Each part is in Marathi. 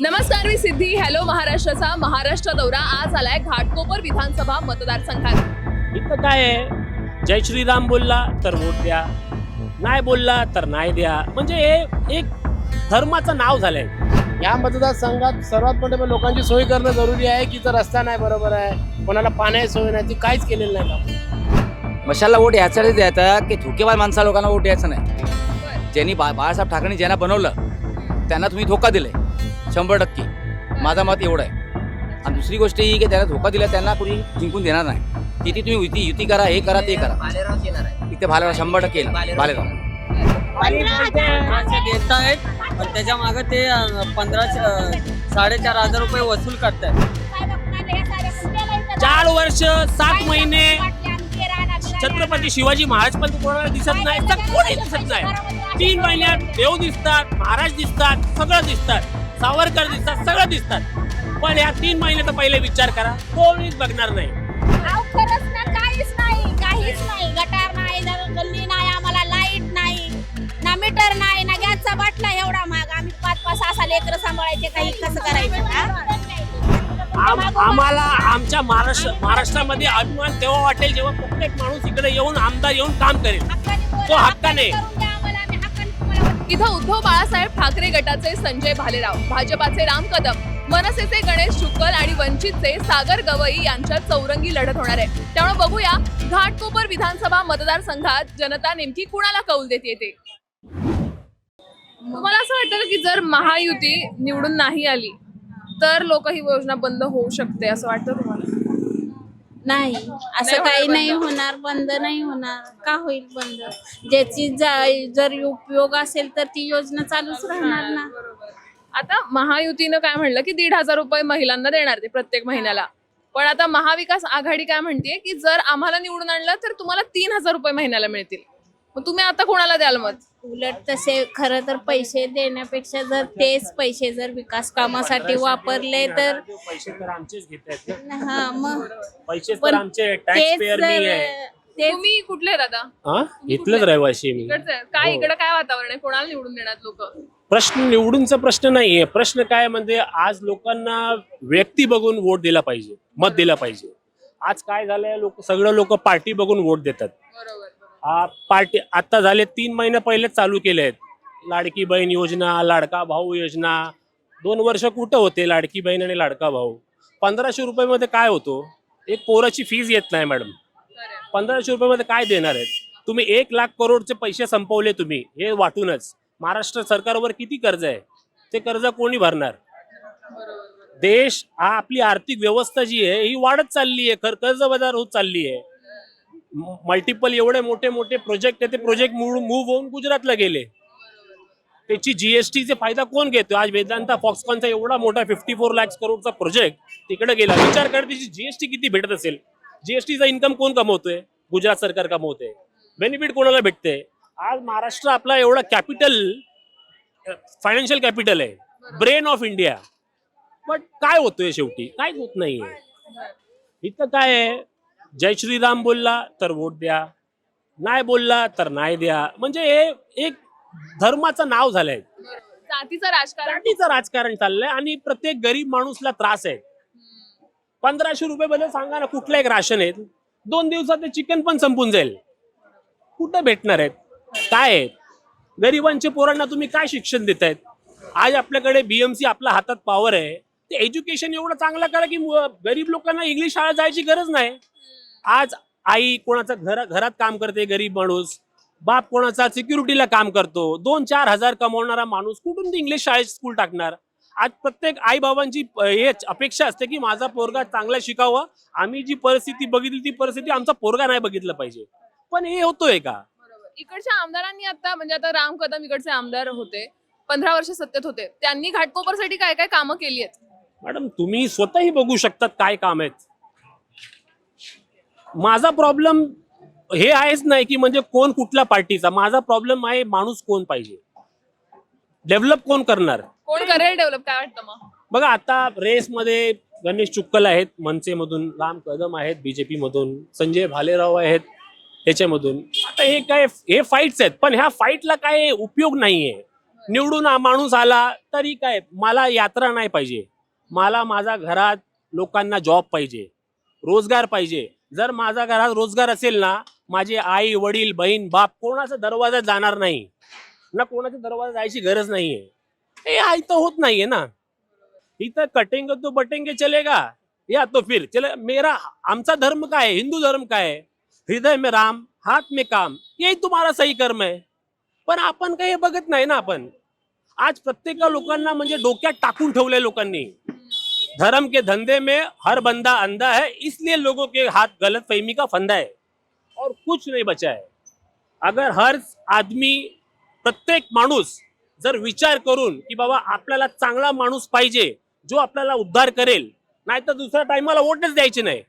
नमस्कार मी सिद्धी. हॅलो महाराष्ट्राचा महाराष्ट्र दौरा आज आलाय घाटकोपर विधानसभा मतदारसंघात. इथं काय आहे? जय श्रीराम बोलला तर वोट द्या. नाही बोलला तर नाही द्या. म्हणजे हे एक धर्माचं नाव झालंय. या मतदारसंघात सर्वात मोठे म्हणजे लोकांची सोय करणं जरुरी आहे की जर रस्ता नाही बरोबर आहे कोणाला पाण्याची सोय नाही ती काहीच केलेली नाही. का मशाला वोट याच्यासाठी द्यायचा की धोकेबाज माणसा लोकांना वोट द्यायचं नाही. ज्यांनी बा बाळासाहेब ठाकरेंनी ज्यांना बनवलं त्यांना तुम्ही धोका दिलाय. शंभर टक्के माझा मत एवढं आहे आणि दुसरी गोष्ट ही की त्यांना धोका दिला त्यांना कोणी जिंकून देणार नाही किती तुम्ही युती युती करा हे करा ते करा इथे भालेराव शंभर टक्के भालेराव माणसं देत आहेत पण त्याच्यामागे ते पंधरा साडेचार हजार रुपये वसूल करतायत चार वर्ष सात महिने छत्रपती शिवाजी महाराज पण कोणाला दिसत नाही तर कोणी दिसत नाही तीन महिन्यात देव दिसतात महाराज दिसतात सगळं दिसतात सावरकर दिसतात सगळं दिसतात. पण या तीन महिन्याचा पहिले विचार करा कोणीच बघणार नाही. काहीच नाही काहीच नाही. गटार नाही गल्ली नाही आम्हाला लाइट नाही ना मीटर नाही ना गॅसचा बाटला एवढा महाग. आम्ही पाच पाच सहा सहा लेकर सांभाळायचे काही कसं करायचं? आम्हाला आमच्या महाराष्ट्र महाराष्ट्रामध्ये अभिमान तेव्हा वाटेल जेव्हा प्रत्येक माणूस इकडे येऊन आमदार येऊन काम करेल. तो हक्काने. इथं उद्धव बाळासाहेब ठाकरे गटाचे संजय भालेराव भाजपाचे राम कदम मनसेचे गणेश शुक्कल आणि वंचितचे सागर गवई यांच्यात चौरंगी लढत होणार आहे. त्यामुळे बघूया घाटकोपर विधानसभा मतदारसंघात जनता नेमकी कुणाला कौल देते ते तुम्हाला असं वाटतं की जर महायुती निवडून नाही आली तर लोक ही योजना बंद होऊ शकते असं वाटतं तुम्हाला? नाही. असं काही नाही. होणार बंद नाही होणार. का होईल बंद? ज्याची जा- जर उपयोग असेल तर ती योजना चालूच राहणार ना. आता महायुतीनं काय म्हणलं की दीड हजार रुपये महिलांना देणार ते प्रत्येक महिन्याला. पण आता महाविकास आघाडी काय म्हणते की जर आम्हाला निवडून आणलं तर तुम्हाला तीन हजार रुपये महिन्याला मिळतील. मग तुम्ही आता कोणाला द्याल मत? उलट तसे खरं तर पैसे देण्यापेक्षा जर तेच पैसे जर विकास कामासाठी वापरले तर पैसे तर आमचेच घेत आहेत ना. हा मग पैसे तर पण आमचे टॅक्स तेच पेअर जर मी आहे. तेच तुम्ही कुठले हा? इथलंच रहिवाशी आहे मी. इकडचे आहेत. काय हो. इकडे काय वातावरण आहे? कोणाला निवडून देणार लोक? प्रश्न निवडूनचा प्रश्न नाहीये. प्रश्न काय म्हणजे आज लोकांना व्यक्ती बघून वोट दिला पाहिजे मत दिला पाहिजे. आज काय झालंय? लोक सगळं लोक पार्टी बघून वोट देतात. बरोबर. हा पार्टी आता झाले तीन महिने पहिले चालू केले आहेत. लाडकी बहीण योजना लाडका भाऊ योजना. दोन वर्ष कुठं होते लाडकी बहीण आणि लाडका भाऊ? पंधराशे रुपयामध्ये काय होतो? एक पोराची फीज येत नाही मॅडम पंधराशे रुपयामध्ये काय देणार आहेत? तुम्ही एक लाख करोडचे पैसे संपवले तुम्ही हे वाटूनच. महाराष्ट्र सरकारवर किती कर्ज आहे? ते कर्ज कोणी भरणार? देश हा आपली आर्थिक व्यवस्था जी आहे ही वाढत चालली आहे. कर- कर्ज बाजार होत चालली आहे. मल्टिपल एवढे मोठे मोठे प्रोजेक्ट आहे ते प्रोजेक्ट मूव्ह होऊन गुजरातला गेले. त्याची जीएसटीचे फायदा कोण घेतो? आज वेदांता फॉक्सकॉनचा एवढा मोठा फिफ्टी फोर लॅक्स करोडचा प्रोजेक्ट तिकडे गेला. विचार कर त्याची जीएसटी किती भेटत असेल? जीएसटीचा इन्कम कोण कमवतोय? गुजरात सरकार कमवतोय. बेनिफिट कोणाला भेटते? आज महाराष्ट्र आपला एवढा कॅपिटल फायनान्शियल कॅपिटल आहे. ब्रेन ऑफ इंडिया बट काय होतोय शेवटी? काय होत नाहीये. इथं काय आहे? जय श्रीराम बोलला तर वोट द्या. नाही बोलला तर नाही द्या. म्हणजे हे एक धर्माचं नाव झालंय. जातीचं राजकारण. जातीचं राजकारण चाललंय आणि प्रत्येक गरीब माणूसला त्रास आहे. पंधराशे रुपये बद्दल सांगा ना कुठलं एक राशन आहे? दोन दिवसात ते चिकन पण संपून जाईल. कुठं भेटणार आहेत? काय आहेत? गरिबांच्या पोरांना तुम्ही काय शिक्षण देतायत? आज आपल्याकडे बीएमसी आपल्या हातात पॉवर आहे. ते एज्युकेशन एवढं चांगलं करा की गरीब लोकांना इंग्लिश शाळा जायची गरज नाही. आज आई कोणाचा घर घरात काम करते गरीब माणूस. बाप कोणाचा सिक्युरिटीला काम करतो. दोन चार हजार कमवणारा माणूस कुठून ती इंग्लिश शाळेत स्कूल टाकणार? आज प्रत्येक आई बाबांची हे अपेक्षा असते की माझा पोरगा चांगला शिकावा. आम्ही जी परिस्थिती बघितली ती परिस्थिती आमचा पोरगा नाही बघितलं पाहिजे. पण हे होतोय का? इकडच्या आमदारांनी आता म्हणजे आता राम कदम इकडचे आमदार होते. पंधरा वर्ष सत्तेत होते. त्यांनी घाटकोपरसाठी काय काय कामं केली आहेत? मॅडम तुम्ही स्वतःही बघू शकतात काय काम आहेत. माझा प्रॉब्लेम हे आहेच नाही की म्हणजे कोण कुठल्या पार्टीचा. माझा प्रॉब्लेम आहे माणूस कोण पाहिजे. डेव्हलप कोण करणार? कोण करेल डेव्हलप काय वाटतं मग? बघा आता रेसमध्ये गणेश चुक्कल आहेत मनसेमधून राम कदम आहेत बीजेपी मधून संजय भालेराव आहेत ह्याच्यामधून आता हे काय हे फाईट्स आहेत पण ह्या फाईटला काय उपयोग नाहीये. निवडून माणूस आला तरी काय मला यात्रा नाही पाहिजे. मला माझ्या घरात लोकांना जॉब पाहिजे. रोजगार पाहिजे. जर माझा घरात रोजगार असेल ना माझे आई वडील बहीण बाप कोणाचा दरवाजा जाणार नाही. ना कोणाचा दरवाजा जायची गरज नाहीये. हे आई तर होत नाहीये ना. इथं कटेंगे तो बटेंगे चलेगा या तो फिर. चले मेरा आमचा धर्म काय? हिंदू धर्म काय? हृदय में राम हात में काम. हे तुम्हाला सही कर्म आहे पण आपण काही बघत नाही ना आपण. आज प्रत्येक लोकांना म्हणजे डोक्यात टाकून ठेवलंय लोकांनी. धर्म के धंधे में हर बंदा अंधा है इसलिए लोगों के हाथ गलत फहमी का फंदा है और कुछ नहीं बचा है। अगर हर आदमी प्रत्येक माणूस जर विचार करून की बाबा आपल्याला चांगला माणूस पाहिजे जो आपल्याला उद्धार करेल नाही तर दुसऱ्या टायमाला वोटच द्यायचे नाही.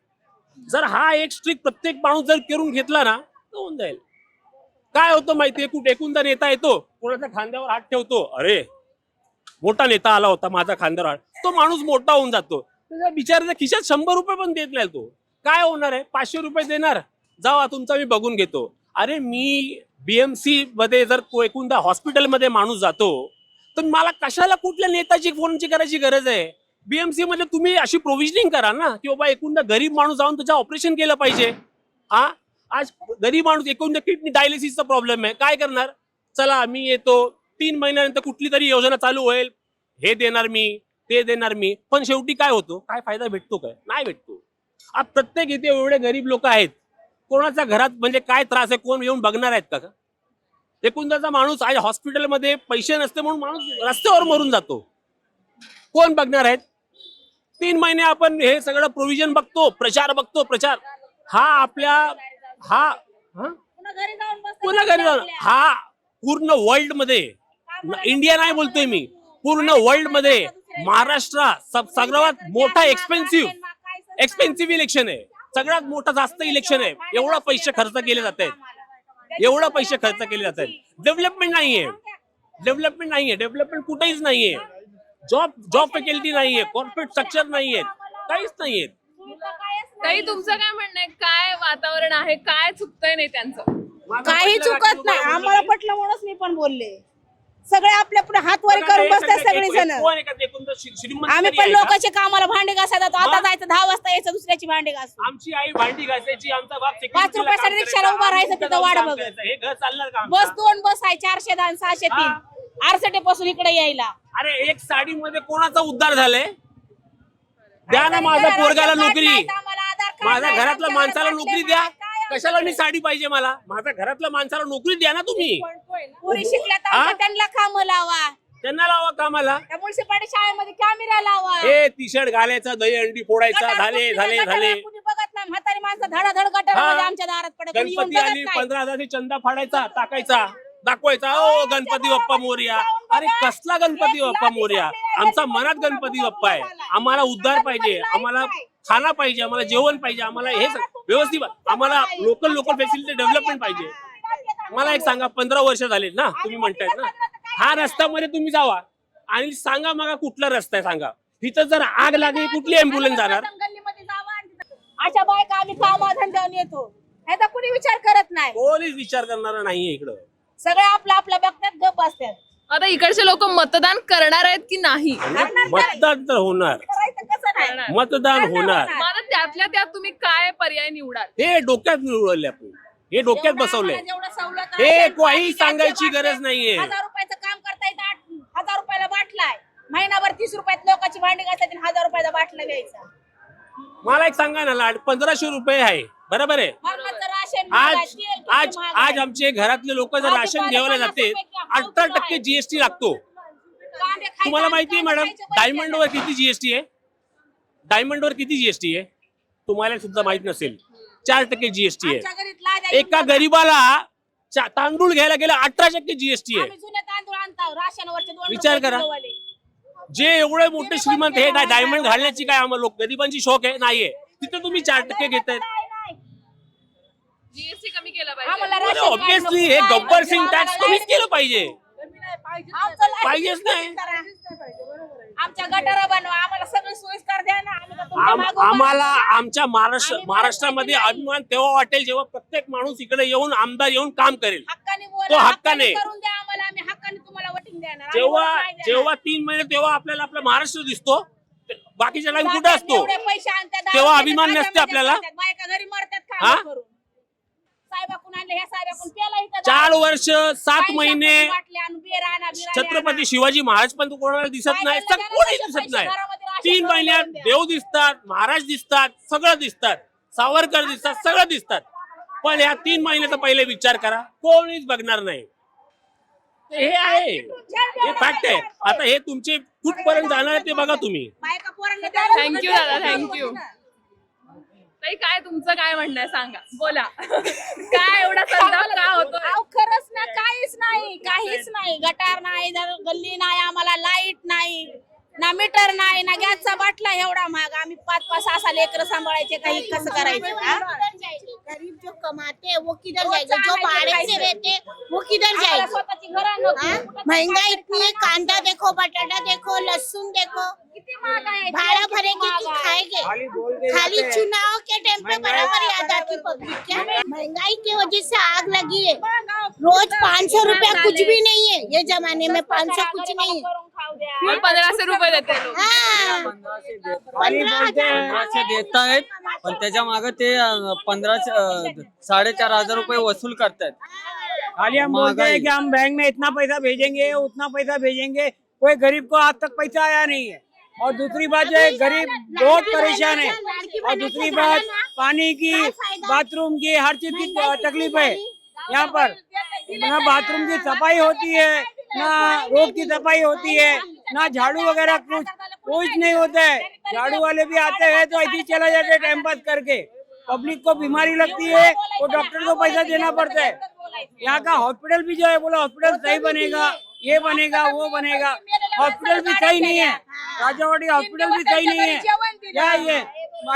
जर हा एक स्ट्रिक प्रत्येक माणूस जर करून घेतला ना तर होऊन जाईल. काय होतं माहितीये? कुठे जर नेता येतो कोणाच्या खांद्यावर हात ठेवतो अरे मोठा नेता आला होता माझा खांद्यावर तो माणूस मोठा होऊन जातो. त्याच्या बिचाराच्या खिशात शंभर रुपये पण देत नाही तो. काय होणार आहे? पाचशे रुपये देणार? जावा तुमचा मी बघून घेतो. अरे मी बीएमसी मध्ये जर को- एकुंदा हॉस्पिटलमध्ये माणूस जातो तर मला कशाला कुठल्या नेताची फोनची करायची गरज आहे? बीएमसी मध्ये तुम्ही अशी प्रोव्हिजनिंग करा ना की बाबा एकूणदा गरीब माणूस जाऊन त्याचं ऑपरेशन केलं पाहिजे. हा? आज गरीब माणूस एकूण किडनी डायलिसिसचा प्रॉब्लेम आहे. काय करणार? चला मी येतो. तीन महिन्यानंतर कुठली तरी योजना चालू होईल. हे देणार मी ते देणार मी. पण शेवटी काय होतो? काय फायदा भेटतो काय? नाही भेटतो. आज प्रत्येक इथे एवढे गरीब लोक आहेत. कोणाच्या घरात म्हणजे काय त्रास आहे? कोण येऊन बघणार आहेत का? एकूणचा माणूस आज हॉस्पिटलमध्ये पैसे नसते म्हणून माणूस रस्त्यावर मरून जातो. कोण बघणार आहेत? तीन महिने आपण हे सगळं प्रोव्हिजन बघतो प्रचार बघतो प्रचार. हा आपल्या हा पुन्हा घरी जाऊन. हा पूर्ण वर्ल्डमध्ये. इंडिया नाही बोलतोय मी. पूर्ण वर्ल्डमध्ये महाराष्ट्र सगळ्यात मोठा एक्सपेन्सिव्ह एक्सपेन्सिव्ह इलेक्शन आहे. सगळ्यात मोठा जास्त इलेक्शन आहे. एवढा पैसे खर्च केले जात आहेत एवढा पैसे खर्च केले जात आहेत डेव्हलपमेंट नाहीये. डेव्हलपमेंट नाहीये. डेव्हलपमेंट कुठेच नाहीये. जॉब जॉब फॅकल्टी नाहीये. कॉर्पोरेट स्ट्रक्चर नाहीये. काहीच नाहीये. ताई तुमचं काय म्हणणं आहे? काय वातावरण आहे? काय चुकतंय नाही त्यांचं? काही चुकत नाही. आम्हाला पटलं म्हणूनच मी पण बोलले. सगळे आपल्या पुढे हातवारी करून बसतात सगळे जण आम्ही पण लोकांच्या कामाला भांडे घासायला जातो. आता? जायचं दहा वाजता यायचं दुसऱ्याची भांडे घासू. आमची आई भांडी घासायची आमचा बाप पाच रुपयासाठी रिक्षाला उभा राहायचं तिथं. हे चालणार का बस? दोन बस आहे चारशे दहा सहाशे तीन. आरसटे पासून इकडे यायला. अरे एक साडी मध्ये कोणाचा उद्धार झालाय? द्या ना माझ्या पोरगाला नोकरी. माझ्या घरातल्या माणसाला नोकरी द्या. कशाला मी साडी पाहिजे मला? माझ्या घरातल्या माणसाला नोकरी द्या ना तुम्ही. पुरी शिकल्या तर हा? आमच्या त्यांना काम लावा. त्यांना लावा कामाला. शाळेमध्ये कॅमेरा लावा. हे टी शर्ट घालायचा दही अंडी फोडायचा गटार झाले झाले झाले. कुणी बघत नाही. म्हातारी माणसं धडाधड गटारामध्ये आमच्या दारात पडत. कोणी येऊन गणपती बघत आली नाही. पंधरा हजारची चंदा फाडायचा टाकायचा. दाखवायचा ओ गणपती बाप्पा मोर्या. अरे कसला गणपती बाप्पा मोर्या? आमचा मनात गणपती बाप्पा आहे. आम्हाला उद्धार पाहिजे. आम्हाला खाना पाहिजे आम्हाला जेवण पाहिजे आम्हाला हे व्यवस्थित आम्हाला लोकल लोकल फॅसिलिटी डेव्हलपमेंट पाहिजे. मला एक सांगा पंधरा वर्ष झाले ना तुम्ही म्हणतायत ना? हा रस्त्यामध्ये तुम्ही जावा आणि सांगा मला कुठला रस्ता आहे सांगा. तिथं जर आग लागली कुठली अँब्युलन्स जाणार? अशा बायका आम्ही कामा धंद्यावर येतो. ह्याचा कुणी विचार करत नाही. कोणीच विचार करणारा नाहीये इकडं. सगळे आपलं आपलं बघतात गप असतात आता इकडचे लोक मतदान करणार आहेत की नाही? मतदान तर होणार. नाही. मतदान होणार. त्यातल्या त्यात तुम्ही काय पर्याय निवडाल? हे डोक्यात मिळवले आपण. हे डोक्यात बसवलंय. आम्हाला जेवढं सवलत हे काही सांगायची गरज नाहीये. हजार रुपयाचं काम करता येतं आठ- हजार रुपयाला बाटलाय महिनाभर तीस रुपयात लोकांची भांडी घालतात आणि हजार रुपयाचा बाटला घ्यायचा. मला एक सांगा ना लाड पंधराशे रुपये आहे. बरोबर आहे? राशन आज तेल किती आज महाग आज आहे. आमचे घरातले लोक जर भाजीपाला राशन घ्यायला पन्नास जाते रुपये किलो, अठरा टक्के. जीएसटी लागतो. कांदे खायचे तुम्हाला माहिती आहे कांदे मॅडम खायचे डायमंड वर किती जीएसटी आहे? डायमंड वर किती जीएसटी आहे तुम्हाला सुद्धा माहीत नसेल चार टक्के जीएसटी आहे एका. गरीबाला चा- तांदूळ घ्यायला गेला अठरा टक्के जीएसटी आहे आम्ही जुने तांदूळ आणतो राशनवरचे दोन विचार रुपये करा. किलोवाले. जे एवढे मोठे श्रीमंत हे काय डायमंड घालण्याची काय आम्हाला लोक गरिबांची शौक आहे नाहीये तिथे तुम्ही चार टक्के घेतायत नाही, नाही. जीएसटी कमी केला आम्हाला पाहिजे राशन कार्ड ऑब्विसली. हे गब्बर सिंग टॅक्स कमीच केलं पाहिजे आमचं लाइट पाहिजेच नाही. करा. आमच्या गटारा बनवा आम्हाला सगळं सोयीस्कर द्या ना आम्ही तुमच्या आम- आम्हाला? आमच्या महाराष्ट्र आम्ही महाराष्ट्रामध्ये नाही. अभिमान तेव्हा वाटेल जेव्हा प्रत्येक माणूस इकडे येऊन आमदार येऊन काम करेल हक्काने तो बोला हक्काने. करून द्या आम्हाला आम्ही हक्काने तुम्हाला वोटिंग द्या देणार आम्ही जेव्हा वोट नाही देणार. जेव्हा तीन महिने तेव्हा आपल्याला आपला महाराष्ट्र दिसतो ते- बाकीच्या लाईन कुठे असतो एवढे पैसे आणतात, तेव्हा अभिमान रुपयाचे नसते आपल्याला? बायका घरी मरतात हा? करून साहेबाकून आणले ह्या साहेबाकून प्याला इथं चार वर्ष सात महिने. छत्रपती शिवाजी महाराज पण कोणाला दिसत नाही सग- कोणी दिसत नाही. तीन महिन्यात. देव दिसतात महाराज दिसतात सगळं दिसतात. सावरकर दिसतात सगळं दिसतात. पण या तीन महिन्याचा पहिले विचार करा कोणीच बघणार नाही. हे आहे. हे फॅक्ट आहे. आता हे तुमचे कुठपर्यंत जाणार ते बघा तुम्ही. थँक्यू दादा थँक्यू ताई काय तुमचं काय म्हणणं आहे? सांगा. बोला. काय एवढा संताप का होतो अहो खरंच ना काहीच नाही काहीच नाही. गटार नाही जर गल्ली नाही आम्हाला लाइट नाही ना मीटर नाही ना गॅसचा बाटला एवढा महाग. आम्ही पाच पाच सहा सहा लेकर सांभाळायचे काही कसं करायचं हा? गरीब जो कमाते हैं वो किधर जाएगा जो भाड़े से रहते हैं, वो किधर आम्हाला जाएगा स्वतःची घरं नव्हती. हाँ? कुठं महंगाई जायचं? इतनी है कांदा देखो बटाटा देखो लहसुन देखो. भाड़ा भरेंगे कि खाएँगे? खाली चुनाव के टाइम पे बराबर याद आती पब्लिक क्या? महँगाई की वजह से आग लगी है। रोज पाँच सौ रूपया कुछ भी नहीं है। ये जमाने में पाँच सौ कुछ नहीं। है. पण पंधराशे रुपये देते हाँ पंधराशे देत- पंद्रह हज़ार। पंधराशे आहेत पण त्याच्या मागे ते पंधराशे साडेचार हज़ार रुपये वसूल करतायत खाली हम बोलते हैं कि हम बैंक में इतना पैसा भेजेंगे उतना पैसा भेजेंगे। कोई गरीब को आज तक पैसा आया नहीं है। और दूसरी बात जो है गरीब बहुत परेशान है। और दूसरी बात पानी की बाथरूम की हर चीज़ की तकलीफ़ है। यहाँ पर ना बाथरूम की सफ़ाई होती है ना रोड की सफ़ाई होती है ना झाड़ू वगैरह कुछ कुछ नहीं होता है। झाड़ू वाले भी आते हैं तो ऐसे चला जाते हैं टाइम पास करके। पब्लिक को बीमारी लगती है वो डॉक्टर को पैसा देना पड़ता है। यहाँ का हॉस्पिटल भी जो है बोला हॉस्पिटल सही बनेगा ये बनेगा वो बनेगा। हॉस्पिटल भी सही नहीं है। राजावाड़ी हॉस्पिटल भी सही नहीं है। क्या ये?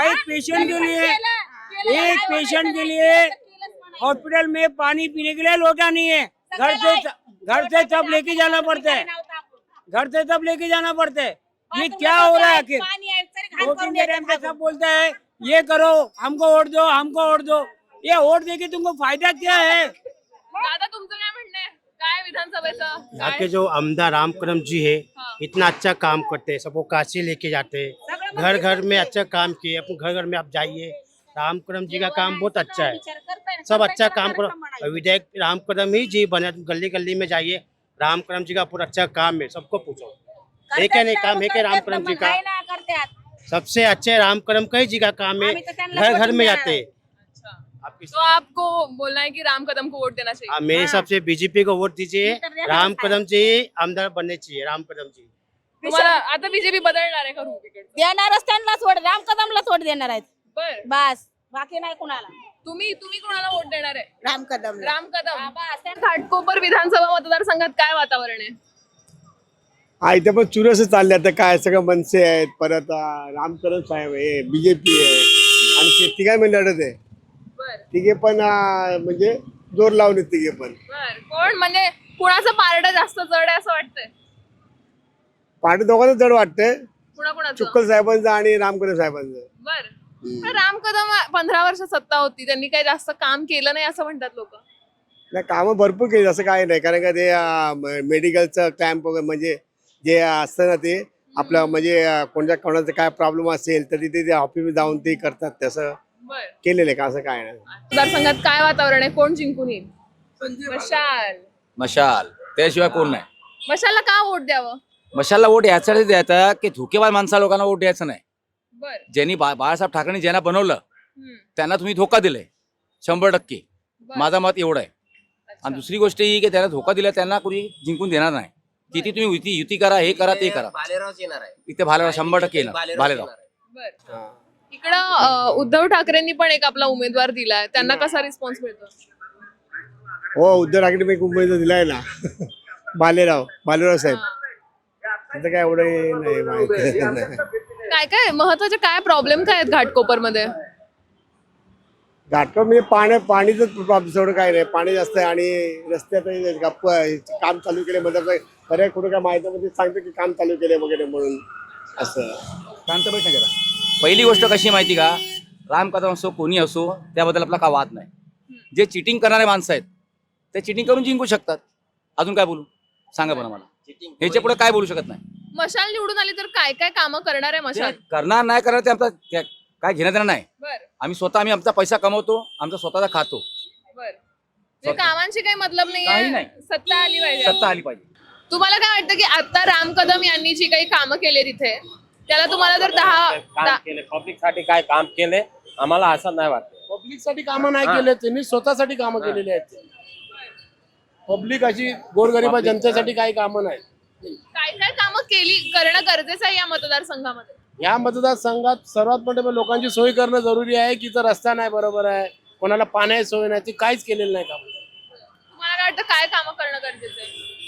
एक पेशेंट के लिए। एक पेशेंट के लिए हॉस्पिटल में पानी पीने के लिए लोटा नहीं है। घर से घर से सब लेके जाना पड़ता है। घर से सब लेके जाना पड़ता है। ये क्या हो रहा है आखिर? वोटिंग के टाइम पे सब बोलता है ये करो हमको वोट दो हमको वोट दो। ये वोट देके तुमको फ़ायदा क्या है? दादा तुमचं काय म्हणणं आहे? काय विधानसभेचं? यहाँ के जो आमदार रामकरम जी हाँ। इतना अच्छा काम करते हैं सबको काशी लेके जाते हैं घर घर में अच्छा काम किए अपन घर घर में आप जाइए। रामकरम जी का काम बहुत अच्छा है। सब अच्छा काम करो। विधायक रामकदम ही जी बने गली गली में जाइए। रामकरम जी का पूरा अच्छा काम है सबको पूछो। एक है नहीं काम है कि रामकरम जी का। काय सबसे अच्छे रामकरम कई जी का काम है। त्यांना घर घर में जाते। हैं तो आपको बोलना है कि राम कदम को वोट देना चाहिए। हाँ, मेरे हिसाब से बीजेपी को वोट दीजिए। राम. कदम जी आमदार बनने चाहिए राम कदम जी। तुम्हाला आता बीजेपी बदलणार आहे का रूपीकडे देणारच त्यांना सोड राम कदमला सोड देणार आहेत. बर. बस बाकी नाही कुणाला. तुम्ही तुम्ही कोणाला वोट देणार आहे? राम कदम. राम कदम. बस. त्यांना- घाटकोपर विधानसभा मतदारसंघात काय वातावरण आहे? हा इथे पण चुरस चालले आता काय सगळं मनसे आहेत परत रामकरण साहेब आहे बीजेपी आहे. आणि ते तिघांमध्ये लढत आहे तिघे पण म्हणजे जोर लावले तिघे पण. बर कोण? म्हणजे कुणाचं पारड जास्त जड आहे असं वाटतंय? पाठी दोघांचं जड वाटतंय. कुणा कुणाचं चुक्कल साहेबांचं आणि रामकरण साहेबांचं. बर. पण राम कदम पंधरा वर्ष सत्ता होती. त्यांनी काही जास्त काम केलं नाही असं म्हणतात लोक. नाही कामं भरपूर केली असं काही नाही. कारण का ते अं, म- मेडिकलचं कॅम्प वगैरे म्हणजे जे असतं ना ते आपलं म्हणजे अं, कोणत्या कोणाचा काय प्रॉब्लेम असेल तर तिथे ते ऑफिस जाऊन ते करतात तसं. केलेलं आहे का? असं काय नाही मतदारसंघात काय वातावरण आहे? कोण जिंकून येईल? मशाल. मशाल. त्याशिवाय कोण नाही. मशालला का वोट द्यावं? मशालला वोट यासाठी द्यायचा की धोकेबाज माणसा लोकांना वोट द्यायचं नाही. बर. ज्यांनी बा बाळासाहेब ठाकरेंनी ज्यांना बनवलं हम्म. त्यांना तुम्ही धोका दिलाय. शंभर टक्के. बर. माझा मत एवढं आहे. अच्छा. आणि दुसरी गोष्ट ही की त्यांना धोका दिला त्यांना कोणी जिंकून देणार नाही. किती तुम्ही युती युती करा हे करा ते करा. येणार आहे. इथे भालेराव शंभर टक्के येणार. भालेराव. बर. हा. इकडं अं, उद्धव ठाकरेंनी पण एक आपला उमेदवार दिलाय. त्यांना कसा रिस्पॉन्स मिळतो? हो उद्धव ठाकरे एक उमेदवार दिलाय ना. बालेराव बालेराव साहेब. तिथं काय एवढं हे नाही माहिती. काय काय महत्त्वाचे काय प्रॉब्लेम काय आहेत घाटकोपरमध्ये घाटकोट म्हणजे पाणी पाणीच प्रॉब्लेम एवढं काय नाही. पाणी जास्त आहे आणि रस्त्यात गप्प काम चालू केले म्हणजे खऱ्या कुठं काय माहिती म्हणजे सांगतो की काम चालू केले वगैरे म्हणून. असं. शांत बैठ ना जरा. पहिली गोष्ट कशी आहे माहिती का? राम कदम असो कोणी असो त्याबद्दल आपला का वाद नाही. जे चिटिंग करणारे माणसं आहेत ते चिटिंग करून जिंकू शकतात. अजून काय बोलू? सांगा बरं मला. ह्याच्या पुढे काय बोलू शकत नाही. मशाल निवडून आली तर काय काय कामं करणार आहे मशाल? करणार नाही करणार ते आमचा काय घेणं देणं नाही. बर. आम्ही स्वतः आम्ही आमचा पैसा कमवतो आमचा स्वतःचा खातो. बर. म्हणजे कामांची काही मतलब काही नाही. सत्ता आली पाहिजे. सत्ता आली पाहिजे. तुम्हाला काय वाटतं की आता राम कदम यांनी जी काही कामं केली तिथे त्याला तुम्हाला जर दहा काम दहा- केले? पब्लिकसाठी काय काम केले? आम्हाला असं नाही वाटत. पब्लिकसाठी कामं नाही केले त्यांनी स्वतःसाठी कामं केलेली आहेत. पब्लिक अशी गोरगरिबा जनतेसाठी काही कामं नाही काय काय कामं केली करणं गरजेचं आहे या मतदारसंघामध्ये? या मतदारसंघात सर्वात मोठे म्हणजे लोकांची सोय करणं जरुरी आहे की जर रस्ता नाही बरोबर आहे कोणाला पाण्याची सोय नाही ती काहीच केलेलं नाही काम. तुम्हाला काय वाटतं काय कामं करणं गरजेचं आहे?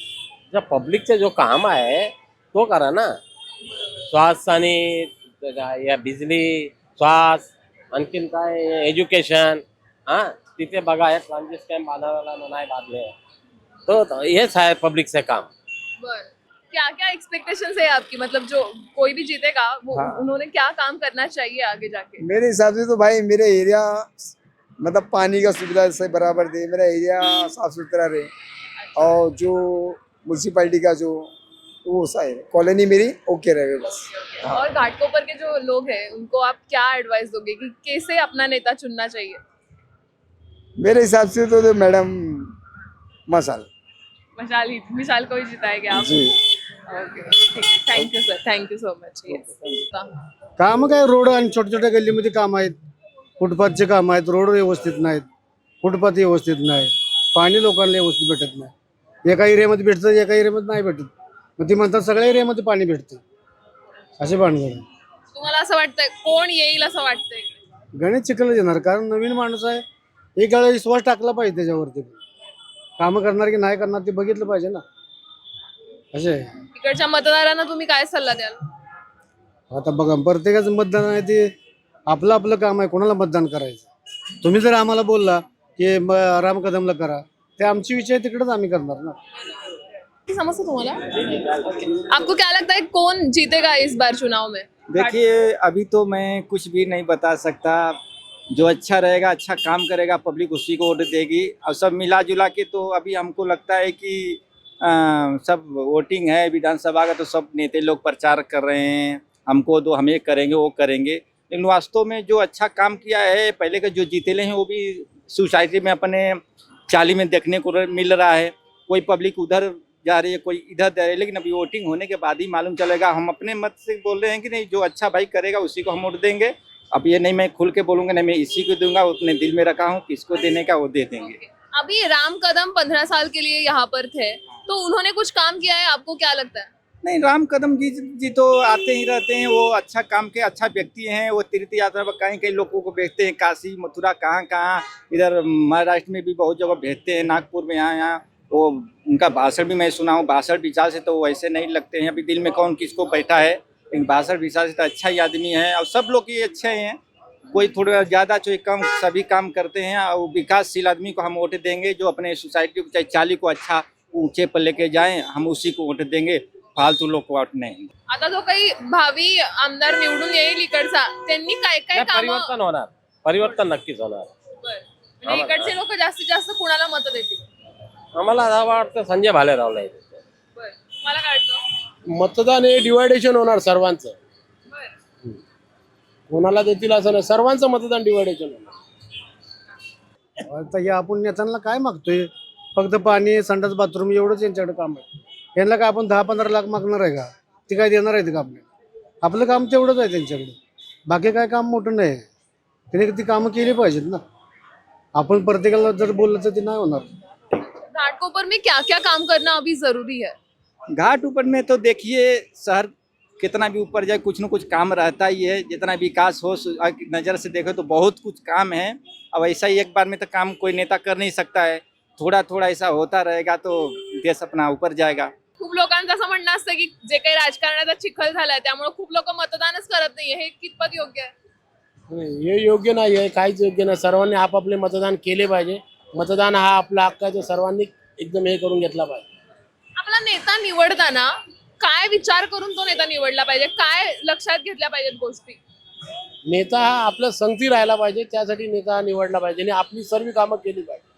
जर पब्लिकचे जो काम आहे तो करा ना। श्वास आणि या बिजली श्वास आणखीन काय एज्युकेशन हा तिथे बघा हे ट्रान्झिट कॅम्प बांधायला नाही बांधले तो हेच आहे पब्लिकचे काम. बर. क्या क्या एक्सपेक्टेशंस है आपकी? मतलब जो कोई भी जीतेगा वो हाँ। उन्होंने क्या काम करना चाहिए आगे जाके? मेरे हिसाब से तो भाई मेरे एरिया मतलब पानी का सुविधा से बराबर दे मेरा एरिया साफ़ सुथरा रहे और जो म्यूनसिपालिटी का जो वो सा है कॉलोनी मेरी ओके रहे बस। हाँ। और घाटकोपर के जो लोग हैं उनको आप क्या एडवाइस दोगे कि कैसे अपना नेता चुनना चाहिए? मेरे हिसाब से तो, तो मैडम मसाल। मशाल ही मिसाल को ही जिताएँगे आप। जी। Okay thank you sir thank so much काम काय? रोड आणि छोट्या छोट्या गल्लीमध्ये काम आहेत. फुटपाथचे काम आहेत. रोड व्यवस्थित नाहीत. फुटपाथ व्यवस्थित नाही पाणी लोकांना व्यवस्थित भेटत नाही. एका एरियामध्ये भेटतं एका एरियामध्ये नाही भेटत. मग ती म्हणतात सगळ्या एरियामध्ये पाणी भेटते. असे भानगड तुम्हाला असं वाटतंय कोण येईल असं वाटतंय? गणेश चिखलच येणार कारण नवीन माणूस आहे. एक वेळा विश्वास टाकला पाहिजे त्याच्यावरती. कामं करणार की नाही करणार ते बघितलं पाहिजे ना. असे. आहे इकडच्या मतदारांना तुम्ही काय सल्ला द्याल? आता बघा प्रत्येकाचं मतदान आहे ते आपलं आपलं काम आहे कोणाला मतदान करायचं? तुम्ही जर आम्हाला बोलला की म- राम कदमला करा. ते आमची विषय तिकडेच आम्ही करणार ना. आपको क्या लगता है कौन जीतेगा इस बार चुनाव में? देखिए अभी तो मैं कुछ भी नहीं बता सकता। जो अच्छा रहेगा अच्छा काम करेगा पब्लिक उसी को वोट देगी। और सब मिला जुला के तो अभी हमको लगता है कि अ, सब वोटिंग है विधानसभा का तो सब नेता लोग प्रचार कर रहे हैं। हमको दो हम ये करेंगे वो करेंगे। लेकिन वास्तव में जो अच्छा काम किया है पहले का जो जीतेले हैं वो भी सोसाइटी में अपने चाली में देखने को मिल रहा है। कोई पब्लिक उधर जा रही है कोई इधर जा रही है लेकिन अभी वोटिंग होने के बाद ही मालूम चलेगा। हम अपने मत से बोल रहे हैं कि नहीं जो अच्छा भाई करेगा उसी को हम वोट देंगे। अब ये नहीं मैं खुल के बोलूँगा नहीं मैं इसी को दूँगा अपने दिल में रखा हूँ किसको देने का वो दे देंगे। अभी राम कदम पंद्रह साल के लिए यहाँ पर थे तो उन्होंने कुछ काम किया है आपको क्या लगता है? नहीं, राम कदम जी जी तो आते ही रहते हैं, वो अच्छा काम के अच्छा व्यक्ति हैं, वो तीर्थ यात्रा पर कहीं कहीं लोगों को भेजते हैं, काशी, मथुरा, कहाँ कहाँ, इधर महाराष्ट्र में भी बहुत जगह भेजते हैं, नागपुर में, यहाँ यहाँ, वो उनका भाषण भी मैं सुना हूँ, भाषण विचार से तो वैसे नहीं लगते हैं, अभी दिल में कौन किसको बैठा है, लेकिन भाषण विचार से तो अच्छा ही आदमी है, और सब लोग ये अच्छे हैं, कोई थोड़ा ज़्यादा कोई कम, सभी काम करते हैं, और विकासशील आदमी को हम वोट देंगे, जो अपने सोसाइटी को, चाहे चाली को अच्छा ऊँचे पर लेके जाएँ, हम उसी को वोट देंगे फालतू लोग को वोट नहीं. आता जो काही भावी आमदार निवडून येईल इकडचा त्यांनी काय काय नाही, काम परिवर्तन होणार. परिवर्तन नक्कीच होणार. म्हणजे इकडचे लोक जास्तीत जास्त कुणाला मत देतील? आम्हाला असं वाटतं संजय भालेरावला आहे. बरं. मला काय वाटतं? मतदान हे डिवायडेशन होणार सर्वांचं. बरं. कोणाला देतील असं नाही सर्वांचं मतदान डिवायडेशन होणार. आता हे आपण नेत्यांना काय मागतोय? फक्त पाणी संडास बाथरूम एवढंच यांच्याकडे काम आहे. यांना काय आपण दहा पंधरा लाख मागणार आहे का? ते काय देणार आहेत का आपल्याला आपलं काम तेवढंच आहे त्यांच्याकडे. बाकी काय काम मोठं नाही. त्याने ती कामं केली पाहिजेत ना. आपण प्रत्येकाला जर बोललं तर ते नाही होणार. घाटकोपर में क्या क्या काम करना अभी जरूरी है? घाट ऊपर में तो देखिए शहर कितना भी ऊपर जाए कुछ न कुछ काम रहता ही है। जितना विकास हो नज़र से देखो तो बहुत कुछ काम है। अब ऐसा ही एक बार में तो काम कोई नेता कर नहीं सकता है। थोड़ा थोड़ा ऐसा होता रहेगा तो देश अपना ऊपर जाएगा। खूप लोकांचं असं म्हणणं असतं की जे काही राजकारणाचा चिखल झालाय त्यामुळे खूप लोक मतदानच करत नाहीये. हे कितपत योग्य आहे? नाही, हे योग्य नाही आहे काहीच योग्य नाही. सर्वांनी आपापले मतदान केले पाहिजे. मतदान हा आपला हक्क आहे तो सर्वांनी एकदम हे करून घेतला पाहिजे. आपला नेता निवडताना काय विचार करून तो नेता निवडला पाहिजे? काय लक्षात घेतल्या पाहिजेत गोष्टी? नेता हा आपल्या संगती राहायला पाहिजे त्यासाठी नेता हा निवडला पाहिजे. आणि आपली सर्व कामं केली पाहिजे.